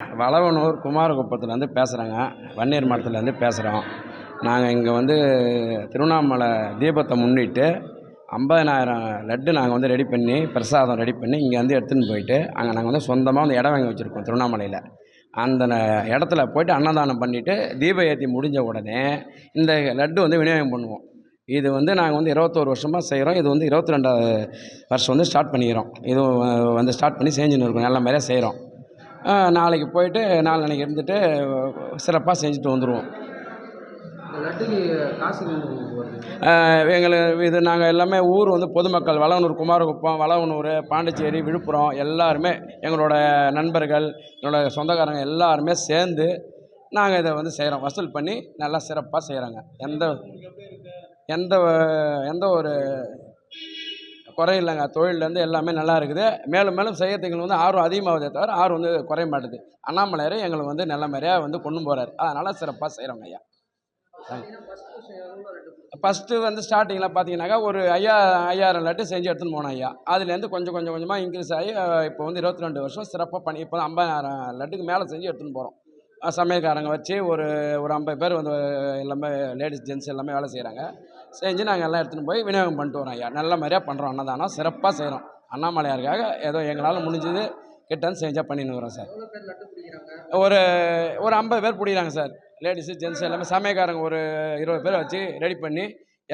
வளவனூர் குமாரகுப்பத்துலேருந்து பேசுகிறேங்க வன்னியர் மடத்துலேருந்து பேசுகிறோம் நாங்கள் இங்கே வந்து திருவண்ணாமலை தீபத்தை முன்னிட்டு ஐம்பதனாயிரம் லட்டு நாங்கள் வந்து ரெடி பண்ணி பிரசாதம் ரெடி பண்ணி இங்கே வந்து எடுத்துன்னு போயிட்டு அங்கே நாங்கள் வந்து சொந்தமாக வந்து இடம் வாங்கி வச்சுருக்கோம் திருவண்ணாமலையில். அந்த ந- இடத்துல போயிட்டு அன்னதானம் பண்ணிவிட்டு தீபம் ஏற்றி முடிஞ்ச உடனே இந்த லட்டு வந்து விநியோகம் பண்ணுவோம். இது வந்து நாங்கள் வந்து இருபத்தோரு வருஷமாக செய்கிறோம் இது வந்து இருபத்தி ரெண்டாவது வருஷம் வந்து ஸ்டார்ட் பண்ணிக்கிறோம். இது வந்து ஸ்டார்ட் பண்ணி செஞ்சுன்னு இருக்கோம். நல்ல மாதிரியாக செய்கிறோம் நாளைக்கு போயிட்டு நாளன்னைக்கு இருந்துட்டு சிறப்பாக செஞ்சுட்டு வந்துடுவோம் எங்களுக்கு இது நாங்கள் எல்லாமே ஊர் வந்து பொதுமக்கள் வளவனூர் குமாரகுப்பம் வளவனூர் பாண்டிச்சேரி விழுப்புரம் எல்லாருமே எங்களோட நண்பர்கள் என்னோட சொந்தக்காரங்க எல்லாருமே சேர்ந்து நாங்கள் இதை வந்து செய்கிறோம் வசூல் பண்ணி நல்லா சிறப்பாக செய்கிறோங்க எந்த எந்த எந்த ஒரு குறை இல்லைங்க தொழிலேருந்து எல்லாமே நல்லா இருக்குது. மேலும் மேலும் செய்யறதுக்கு வந்து ஆர்வம் அதிகமாகுதே தவிர ஆர்வம் வந்து குறைய மாட்டுது. அண்ணாமலையார் எங்களுக்கு வந்து நல்ல மாதிரியாக வந்து கொண்டு போகிறார் அதனால் சிறப்பாக செய்கிறோங்க ஐயா. ஃபஸ்ட்டு வந்து ஸ்டார்டிங்கில் பார்த்தீங்கன்னாக்கா ஒரு ஐயா ஐயாயிரம் லட்டு செஞ்சு எடுத்துன்னு போனோம் ஐயா. அதுலேருந்து கொஞ்சம் கொஞ்சம் கொஞ்சமாக இன்க்ரீஸ் ஆகி இப்போ வந்து இருபத்தி ரெண்டு வருஷம் சிறப்பாக பண்ணி இப்போ ஐம்பதாயிரம் லட்டுக்கு மேலே செஞ்சு எடுத்துன்னு போகிறோம் சமையல்காரங்க வச்சு ஒரு ஒரு ஐம்பது பேர் வந்து எல்லாமே லேடிஸ் ஜென்ட்ஸ் எல்லாமே வேலை செய்கிறாங்க செஞ்சு நாங்கள் எல்லாம் எடுத்துன்னு போய் விநியோகம் பண்ணிட்டு வரோம் ஐயா. நல்ல மாதிரியாக பண்ணுறோம் அன்னதானம் சிறப்பாக செய்கிறோம் அண்ணாமலையாருக்காக ஏதோ எங்களால் முடிஞ்சது கிட்டன்னு செஞ்சால் பண்ணின்னு வரோம் சார். ஒரு ஒரு ஐம்பது பேர் பிடிக்கிறாங்க சார். லேடிஸு ஜென்ட்ஸ் எல்லாமே சமயக்காரங்க ஒரு இருபது பேரை வச்சு ரெடி பண்ணி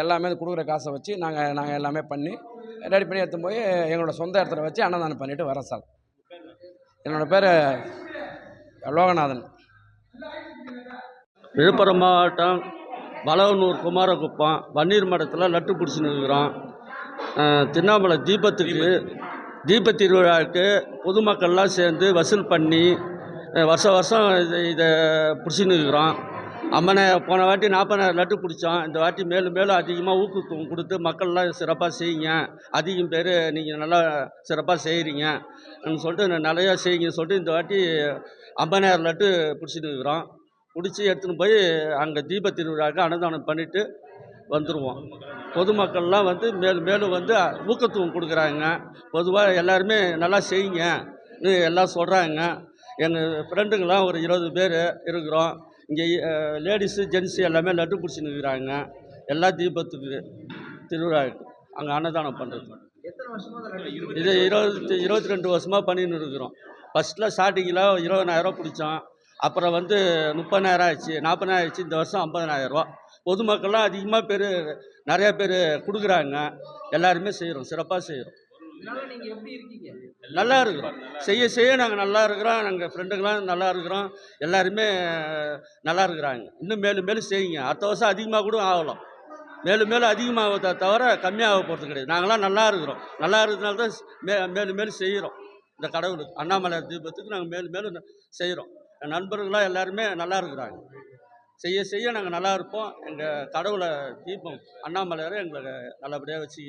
எல்லாமே கொடுக்குற காசை வச்சு நாங்கள் நாங்கள் எல்லாமே பண்ணி ரெடி பண்ணி எடுத்துன்னு போய் எங்களோட சொந்த இடத்துல வச்சு அன்னதானம் பண்ணிட்டு வரோம் சார். என்னோடய பேர் லோகநாதன். விழுப்புரம் மாவட்டம் வளவனூர் குமாரகுப்பம் வன்னீர் மடத்தில் லட்டு பிடிச்சின்னு இருக்கிறோம் திருண்ணாமலை திருவண்ணாமலை தீபத்துக்கு தீப திருவிழாவுக்கு பொதுமக்கள்லாம் சேர்ந்து வசூல் பண்ணி வருஷம் வருஷம் இது இதை பிடிச்சின்னு இருக்கிறோம் அம்மனை போன வாட்டி நாற்பதாயிரம் லட்டு பிடிச்சோம். இந்த வாட்டி மேலும் மேலும் அதிகமாக ஊக்குவித்து கொடுத்து மக்கள்லாம் சிறப்பாக செய்யுங்க. அதிகம் பேர் நீங்கள் நல்லா சிறப்பாக செய்கிறீங்க சொல்லிட்டு நிறையா செய்யுங்கன்னு சொல்லிட்டு இந்த வாட்டி ஐம்பதாயிரம் லட்டு பிடிச்சின்னு இருக்கிறோம் பிடிச்சி எடுத்துன்னு போய் அங்கே தீப திருவிழாவுக்கு அன்னதானம் பண்ணிவிட்டு வந்துடுவோம் பொதுமக்கள்லாம் வந்து மேலும் மேலும் வந்து ஊக்கத்துவம் கொடுக்குறாங்க. பொதுவாக எல்லாருமே நல்லா செய்யுங்க எல்லாம் சொல்கிறாங்க எங்கள் ஃப்ரெண்டுங்களாம் ஒரு இருபது பேர் இருக்கிறோம். இங்கே லேடிஸு ஜென்ஸு எல்லாமே லட்டு பிடிச்சின்னு இருக்கிறாங்க. எல்லா தீபத்துக்கு திருவிழாவுக்கு அங்கே அன்னதானம் பண்ணுறது இது இருபத்தி இருபத்தி ரெண்டு வருஷமாக பண்ணின்னு இருக்கிறோம். ஃபஸ்ட்டில் ஸ்டார்டிங்கில் இருபதனாயிரம் பிடிச்சோம். அப்புறம் வந்து முப்பதாயிரம் ஆயிடுச்சு நாற்பதாயிரம் ஆயிடுச்சு இந்த வருஷம் ஐம்பதனாயிரரூவா பொதுமக்கள்லாம் அதிகமாக பேர் நிறையா பேர் கொடுக்குறாங்க. எல்லாருமே செய்கிறோம் சிறப்பாக செய்கிறோம் நல்லா இருக்கிறோம். செய்ய செய்ய நாங்கள் நல்லா இருக்கிறோம். நாங்கள் ஃப்ரெண்டுங்களாம் நல்லா இருக்கிறோம். எல்லாருமே நல்லா இருக்கிறாங்க. இன்னும் மேலும் மேலும் செய்யுங்க. அடுத்த வருஷம் அதிகமாக கூட ஆகலாம். மேலும் மேலும் அதிகமாக தவிர கம்மியாக போகிறது கிடையாது. நாங்களாம் நல்லா இருக்கிறோம். நல்லா இருக்கிறதுனால தான் மே மேலும் மேலும் செய்கிறோம். இந்த கடவுளுக்கு அண்ணாமலை தீபத்துக்கு நாங்கள் மேலும் மேலும் செய்கிறோம். என் நண்பர்களாம் எல்லாருமே நல்லா இருக்கிறாங்க. செய்ய செய்ய நாங்கள் நல்லா இருப்போம். எங்கள் கடவுளை தீபம் அண்ணாமலையார் எங்களை நல்லபடியாக வச்சு